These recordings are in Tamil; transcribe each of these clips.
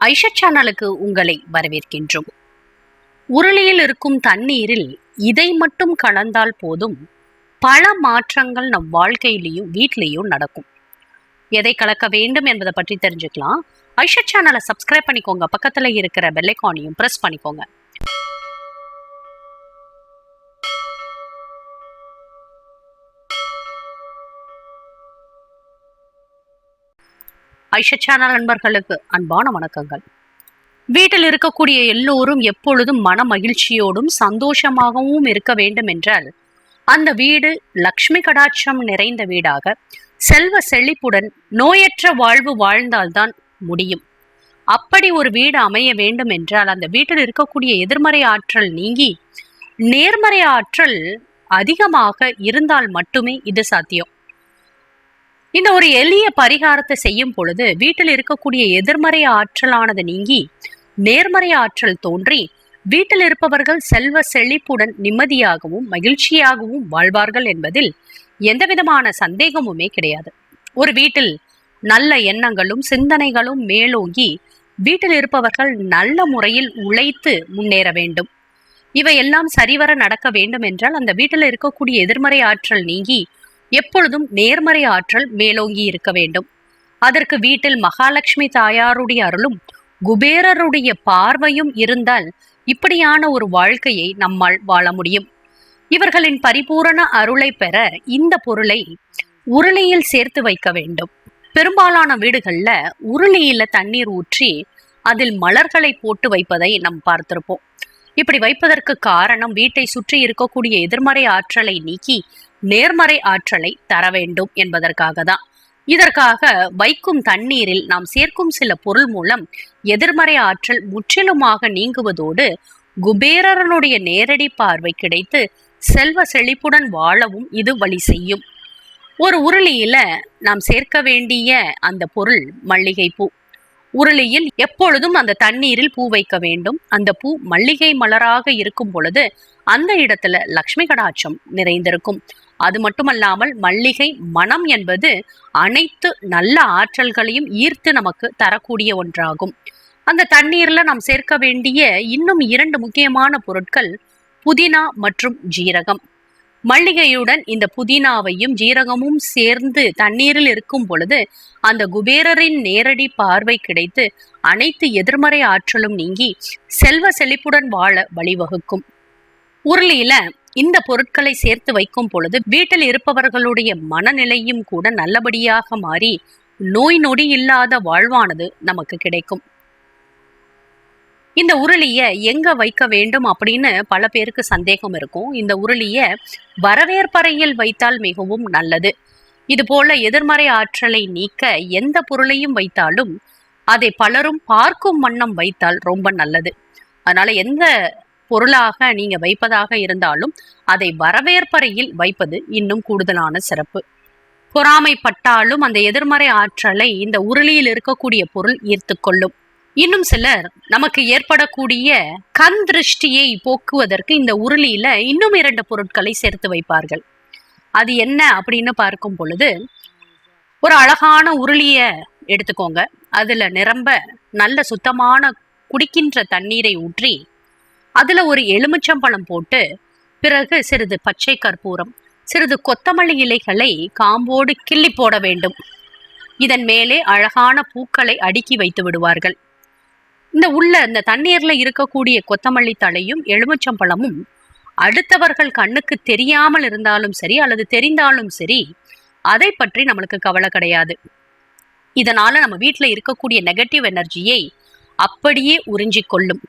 ஐஷா சேனலுக்கு உங்களை வரவேற்கின்றோம். உருளியில் இருக்கும் தண்ணீரில் இதை மட்டும் கலந்தால் போதும். பல மாற்றங்கள் நம் வாழ்க்கையிலையும் வீட்லேயும் நடக்கும். எதை கலக்க வேண்டும் என்பதை பற்றி தெரிஞ்சுக்கலாம். ஐஷா சேனலை சப்ஸ்கிரைப் பண்ணிக்கோங்க. பக்கத்தில் இருக்கிற பெல்லைக்கானையும் ப்ரெஸ் பண்ணிக்கோங்க. ஐஷா சேனல் நண்பர்களுக்கு அன்பான வணக்கங்கள். வீட்டில் இருக்கக்கூடிய எல்லோரும் எப்பொழுதும் மன மகிழ்ச்சியோடும் சந்தோஷமாகவும் இருக்க வேண்டும் என்றால் அந்த வீடு லக்ஷ்மி கடாட்சம் நிறைந்த வீடாக செல்வ செழிப்புடன் நோயற்ற வாழ்வு வாழ்ந்தால்தான் முடியும். அப்படி ஒரு வீடு அமைய வேண்டும் என்றால் அந்த வீட்டில் இருக்கக்கூடிய எதிர்மறை ஆற்றல் நீங்கி நேர்மறை ஆற்றல் அதிகமாக இருந்தால் மட்டுமே இது சாத்தியம். இந்த ஒரு எளிய பரிகாரத்தை செய்யும் பொழுது வீட்டில் இருக்கக்கூடிய எதிர்மறை ஆற்றலானது நீங்கி நேர்மறை ஆற்றல் தோன்றி வீட்டில் இருப்பவர்கள் செல்வ செழிப்புடன் நிம்மதியாகவும் மகிழ்ச்சியாகவும் வாழ்வார்கள் என்பதில் எந்தவிதமான சந்தேகமுமே கிடையாது. ஒரு வீட்டில் நல்ல எண்ணங்களும் சிந்தனைகளும் மேலோங்கி வீட்டில் இருப்பவர்கள் நல்ல முறையில் உழைத்து முன்னேற வேண்டும். இவையெல்லாம் சரிவர நடக்க வேண்டும் என்றால் அந்த வீட்டில் இருக்கக்கூடிய எதிர்மறை ஆற்றல் நீங்கி எப்பொழுதும் நேர்மறை ஆற்றல் மேலோங்கி இருக்க வேண்டும். அதற்கு வீட்டில் மகாலட்சுமி தாயாருடைய அருளும் குபேரருடைய பார்வையும் இருந்தால் இப்படியான ஒரு வாழ்க்கையை நம்மால் வாழ முடியும். இவர்களின் பரிபூரண அருளை பெற இந்த பொருளை உருளியில் சேர்த்து வைக்க வேண்டும். பெரும்பாலான வீடுகள்ல உருளியில தண்ணீர் ஊற்றி அதில் மலர்களை போட்டு வைப்பதை நாம் பார்த்திருப்போம். இப்படி வைப்பதற்கு காரணம் வீட்டை சுற்றி இருக்கக்கூடிய எதிர்மறை ஆற்றலை நீக்கி நேர்மறை ஆற்றலை தர வேண்டும் என்பதற்காக தான் இதற்காக வைக்கும் தண்ணீரில் நாம் சேர்க்கும் சில பொருள் மூலம் எதிர்மறை ஆற்றல் முற்றிலுமாக நீங்குவதோடு குபேரனுடைய நேரடி பார்வை கிடைத்து செல்வ செழிப்புடன் வாழவும் இது வழி செய்யும். ஒரு உருளியில நாம் சேர்க்க வேண்டிய அந்த பொருள் மல்லிகை பூ. உருளியில் எப்பொழுதும் அந்த தண்ணீரில் பூ வைக்க வேண்டும். அந்த பூ மல்லிகை மலராக இருக்கும் பொழுது அந்த இடத்துல லக்ஷ்மி கடாட்சம் நிறைந்திருக்கும். அது மட்டுமல்லாமல் மல்லிகை மனம் என்பது அனைத்து நல்ல ஆற்றல்களையும் ஈர்த்து நமக்கு தரக்கூடிய ஒன்றாகும். அந்த தண்ணீர்ல நாம் சேர்க்க வேண்டிய இன்னும் இரண்டு முக்கியமான பொருட்கள் புதினா மற்றும் ஜீரகம். மல்லிகையுடன் இந்த புதினாவையும் ஜீரகமும் சேர்ந்து தண்ணீரில் இருக்கும் பொழுது அந்த குபேரரின் நேரடி பார்வை கிடைத்து அனைத்து எதிர்மறை ஆற்றலும் நீங்கி செல்வ செழிப்புடன் வாழ வழிவகுக்கும். உருளியில இந்த பொருட்களை சேர்த்து வைக்கும் பொழுது வீட்டில் இருப்பவர்களுடைய மனநிலையும் கூட நல்லபடியாக மாறி நோய் நொடி இல்லாத வாழ்வானது நமக்கு கிடைக்கும். இந்த உருளிய எங்க வைக்க வேண்டும் அப்படின்னு பல பேருக்கு சந்தேகம் இருக்கும். இந்த உருளிய வரவேற்பறையில் வைத்தால் மிகவும் நல்லது. இது போல எதிர்மறை ஆற்றலை நீக்க எந்த பொருளையும் வைத்தாலும் அதை பலரும் பார்க்கும் வண்ணம் வைத்தால் ரொம்ப நல்லது. அதனால எந்த பொருளாக நீங்க வைப்பதாக இருந்தாலும் அதை வரவேற்பறையில் வைப்பது இன்னும் கூடுதலான சிறப்பு. பொறாமைப்பட்டாலும் அந்த எதிர்மறை ஆற்றலை இந்த உருளியில் இருக்கக்கூடிய பொருள் ஈர்த்து கொள்ளும். இன்னும் சிலர் நமக்கு ஏற்படக்கூடிய கண் திருஷ்டியை போக்குவதற்கு இந்த உருளியில இன்னும் இரண்டு பொருட்களை சேர்த்து வைப்பார்கள். அது என்ன அப்படின்னு பார்க்கும் பொழுது ஒரு அழகான உருளிய எடுத்துக்கோங்க. அதுல நிரம்ப நல்ல சுத்தமான குடிக்கின்ற தண்ணீரை ஊற்றி அதுல ஒரு எலுமிச்சம்பழம் போட்டு பிறகு சிறிது பச்சை கற்பூரம் சிறிது கொத்தமல்லி இலைகளை காம்போடு கிள்ளி போட வேண்டும். இதன் மேலே அழகான பூக்களை அடுக்கி வைத்து விடுவார்கள். இந்த உள்ள இந்த தண்ணீர்ல இருக்கக்கூடிய கொத்தமல்லி தழையும் எலுமிச்சம்பழமும் அடுத்தவர்கள் கண்ணுக்கு தெரியாமல் இருந்தாலும் சரி அல்லது தெரிந்தாலும் சரி அதை பற்றி நம்மளுக்கு கவலை கிடையாது. இதனால நம்ம வீட்டில் இருக்கக்கூடிய நெகட்டிவ் எனர்ஜியை அப்படியே உறிஞ்சிக்கொள்ளும்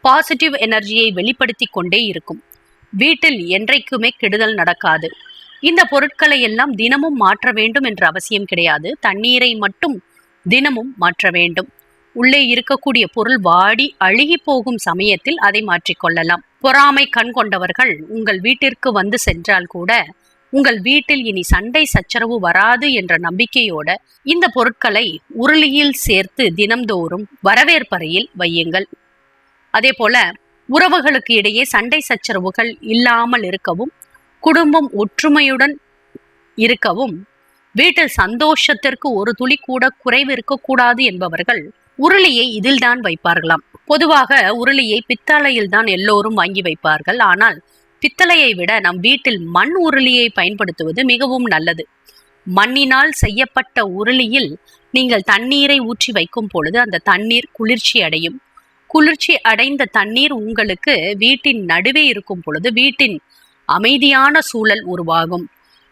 பாசிட்டிவ் எனர்ஜியை வெளிப்படுத்தி கொண்டே இருக்கும். வீட்டில் என்றைக்குமே கெடுதல் நடக்காது. இந்த பொருட்களை எல்லாம் தினமும் மாற்ற வேண்டும் என்ற அவசியம் கிடையாது. தண்ணீரை மட்டும் தினமும் மாற்ற வேண்டும். உள்ளே இருக்கக்கூடிய பொருள் வாடி அழுகி போகும் சமயத்தில் அதை மாற்றிக்கொள்ளலாம் பொறாமை கண் கொண்டவர்கள் உங்கள் வீட்டிற்கு வந்து சென்றால் கூட உங்கள் வீட்டில் இனி சண்டை சச்சரவு வராது என்ற நம்பிக்கையோட இந்த பொருட்களை உருளியில் சேர்த்து தினம்தோறும் வரவேற்பறையில் வையுங்கள். அதே போல உறவுகளுக்கு இடையே சண்டை சச்சரவுகள் இல்லாமல் இருக்கவும் குடும்பம் ஒற்றுமையுடன் இருக்கவும் வீட்டில் சந்தோஷத்திற்கு ஒரு துளி கூட குறைவு இருக்கக்கூடாது என்பவர்கள் உருளியை இதில்தான் வைப்பார்களாம். பொதுவாக உருளியை பித்தளையில் தான் எல்லோரும் வாங்கி வைப்பார்கள். ஆனால் பித்தளையை விட நம் வீட்டில் மண் உருளியை பயன்படுத்துவது மிகவும் நல்லது. மண்ணினால் செய்யப்பட்ட உருளியில் நீங்கள் தண்ணீரை ஊற்றி வைக்கும் பொழுது அந்த தண்ணீர் குளிர்ச்சி அடையும் குளிர்ச்சி அடைந்த தண்ணீர் உங்களுக்கு வீட்டின் நடுவே இருக்கும் பொழுது வீட்டின் அமைதியான சூழல் உருவாகும்.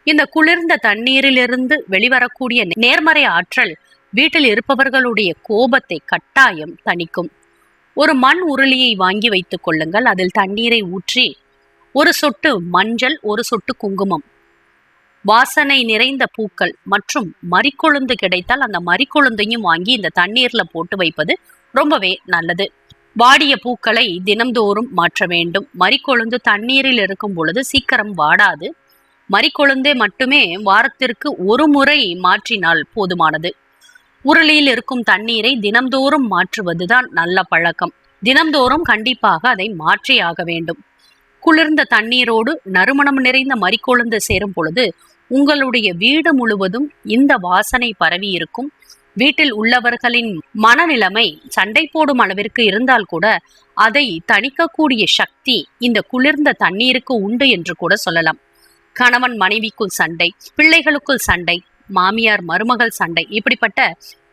இந்த குளிர்ந்த தண்ணீரிலிருந்து வெளிவரக்கூடிய நேர்மறை ஆற்றல் வீட்டில் இருப்பவர்களுடைய கோபத்தை கட்டாயம் தணிக்கும். ஒரு மண் உருளியை வாங்கி வைத்துக் கொள்ளுங்கள். அதில் தண்ணீரை ஊற்றி ஒரு சொட்டு மஞ்சள் ஒரு சொட்டு குங்குமம் வாசனை நிறைந்த பூக்கள் மற்றும் மறிக்கொழுந்து கிடைத்தால் அந்த மறிக்கொழுந்தையும் வாங்கி இந்த தண்ணீர்ல போட்டு வைப்பது ரொம்பவே நல்லது. வாடிய பூக்களை தினம்தோறும் மாற்ற வேண்டும். மறிக்கொழுந்து தண்ணீரில் இருக்கும் பொழுது சீக்கிரம் வாடாது. மறிக்கொழுந்தே மட்டுமே வாரத்திற்கு ஒரு முறை மாற்றினால் போதுமானது. உருளியில் இருக்கும் தண்ணீரை தினம்தோறும் மாற்றுவதுதான் நல்ல பழக்கம். தினம்தோறும் கண்டிப்பாக அதை மாற்றியாக வேண்டும். குளிர்ந்த தண்ணீரோடு நறுமணம் நிறைந்த மறிக்கொழுந்து சேரும் பொழுது உங்களுடைய வீடு முழுவதும் இந்த வாசனை பரவி இருக்கும் வீட்டில் உள்ளவர்களின் மனநிலைமை சண்டை போடும் அளவிற்கு இருந்தால் கூட அதை தணிக்கக்கூடிய சக்தி இந்த குளிர்ந்த தண்ணீருக்கு உண்டு என்று கூட சொல்லலாம். கணவன் மனைவிக்குள் சண்டை பிள்ளைகளுக்குள் சண்டை மாமியார் மருமகள் சண்டை இப்படிப்பட்ட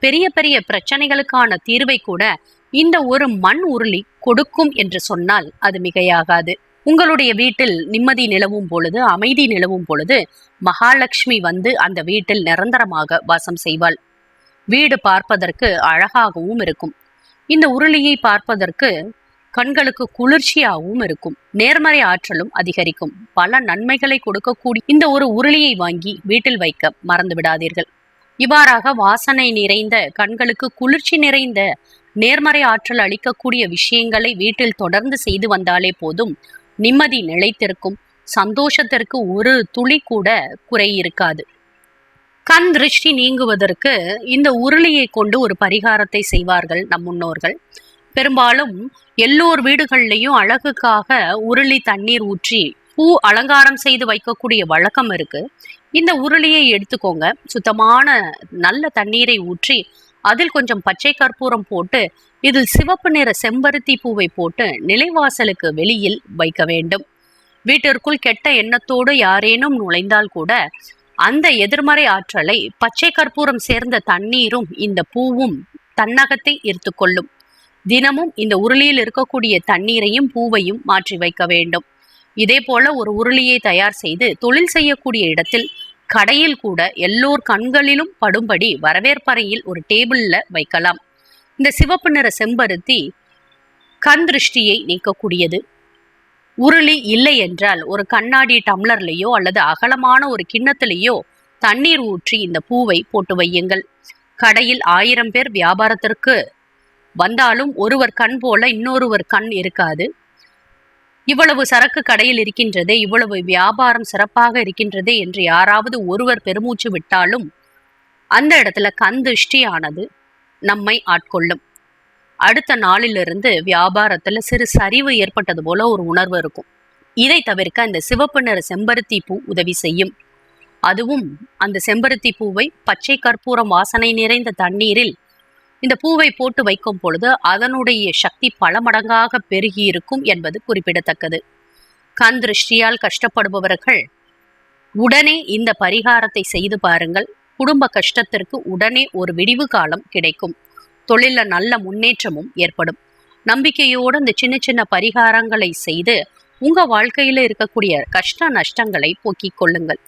பெரிய பெரிய பிரச்சனைகளுக்கான தீர்வை கூட இந்த ஒரு மண் உருளி கொடுக்கும் என்று சொன்னால் அது மிகையாகாது. உங்களுடைய வீட்டில் நிம்மதி நிலவும் பொழுது அமைதி நிலவும் பொழுது மகாலட்சுமி வந்து அந்த வீட்டில் நிரந்தரமாக வாசம் செய்வாள். வீடு பார்ப்பதற்கு அழகாகவும் இருக்கும். இந்த உருளியை பார்ப்பதற்கு கண்களுக்கு குளிர்ச்சியாகவும் இருக்கும். நேர்மறை ஆற்றலும் அதிகரிக்கும். பல நன்மைகளை கொடுக்கக்கூடிய இந்த ஒரு உருளியை வாங்கி வீட்டில் வைக்க மறந்து விடாதீர்கள் இவ்வாறாக வாசனை நிறைந்த கண்களுக்கு குளிர்ச்சி நிறைந்த நேர்மறை ஆற்றல் அளிக்கக்கூடிய விஷயங்களை வீட்டில் தொடர்ந்து செய்து வந்தாலே போதும் நிம்மதி நிலைத்திருக்கும். சந்தோஷத்திற்கு ஒரு துளி கூட குறை இருக்காது கண் திருஷ்டி நீங்குவதற்கு இந்த உருளையை கொண்டு ஒரு பரிகாரத்தை செய்வார்கள் நம் முன்னோர்கள். பெரும்பாலும் எல்லோர் வீடுகள்லையும் அழகுக்காக உருளி தண்ணீர் ஊற்றி பூ அலங்காரம் செய்து வைக்கக்கூடிய வழக்கம் இருக்கு. இந்த உருளியை எடுத்துக்கோங்க. சுத்தமான நல்ல தண்ணீரை ஊற்றி அதில் கொஞ்சம் பச்சை கற்பூரம் போட்டு இதில் சிவப்பு நிற செம்பருத்தி பூவை போட்டு நிலைவாசலுக்கு வெளியில் வைக்க வேண்டும். வீட்டிற்குள் கெட்ட எண்ணத்தோடு யாரேனும் நுழைந்தால் கூட அந்த எதிர்மறை ஆற்றலை பச்சை கற்பூரம் சேர்ந்த தண்ணீரும் இந்த பூவும் தன்னகத்தை ஈர்த்து கொள்ளும். தினமும் இந்த உருளியில் இருக்கக்கூடிய தண்ணீரையும் பூவையும் மாற்றி வைக்க வேண்டும். இதே போல ஒரு உருளியை தயார் செய்து தொழில் செய்யக்கூடிய இடத்தில் கடையில் கூட எல்லோர் கண்களிலும் படும்படி வரவேற்பறையில் ஒரு டேபிள்ல வைக்கலாம். இந்த சிவப்பு நிற செம்பருத்தி கண் திருஷ்டியை நீக்கக்கூடியது. உருளி இல்லை என்றால் ஒரு கண்ணாடி டம்ளர்லேயோ அல்லது அகலமான ஒரு கிண்ணத்திலேயோ தண்ணீர் ஊற்றி இந்த பூவை போட்டு வையுங்கள். கடையில் ஆயிரம் பேர் வியாபாரத்திற்கு வந்தாலும் ஒருவர் கண் போல இன்னொருவர் கண் இருக்காது. இவ்வளவு சரக்கு கடையில் இருக்கின்றதே இவ்வளவு வியாபாரம் சிறப்பாக இருக்கின்றதே என்று யாராவது ஒருவர் பெருமூச்சு விட்டாலும் அந்த இடத்துல கந்திருஷ்டியானது நம்மை ஆட்கொள்ளும். அடுத்த நாளிலிருந்து வியாபாரத்துல சிறு சரிவு ஏற்பட்டது போல ஒரு உணர்வு இருக்கும். இதை தவிர்க்க அந்த சிவப்பு நிற செம்பருத்தி பூ உதவி செய்யும். அதுவும் அந்த செம்பருத்தி பூவை பச்சை கற்பூரம் வாசனை நிறைந்த தண்ணீரில் இந்த பூவை போட்டு வைக்கும் பொழுது அதனுடைய சக்தி பல மடங்காக பெருகி இருக்கும் என்பது குறிப்பிடத்தக்கது. கண் திருஷ்டியால் கஷ்டப்படுபவர்கள் உடனே இந்த பரிகாரத்தை செய்து பாருங்கள். குடும்ப கஷ்டத்திற்கு உடனே ஒரு விடிவு காலம் கிடைக்கும். தொழில நல்ல முன்னேற்றமும் ஏற்படும். நம்பிக்கையோடு இந்த சின்ன சின்ன பரிகாரங்களை செய்து உங்க வாழ்க்கையில இருக்கக்கூடிய கஷ்ட நஷ்டங்களை போக்கிக் கொள்ளுங்கள்.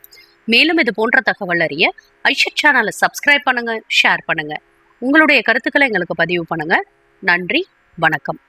மேலும் இது போன்ற தகவல் அறிய ஐஷத் சேனலை சப்ஸ்கிரைப் பண்ணுங்க ஷேர் பண்ணுங்க. உங்களுடைய கருத்துக்களை எங்களுக்கு பதிவு பண்ணுங்க. நன்றி வணக்கம்.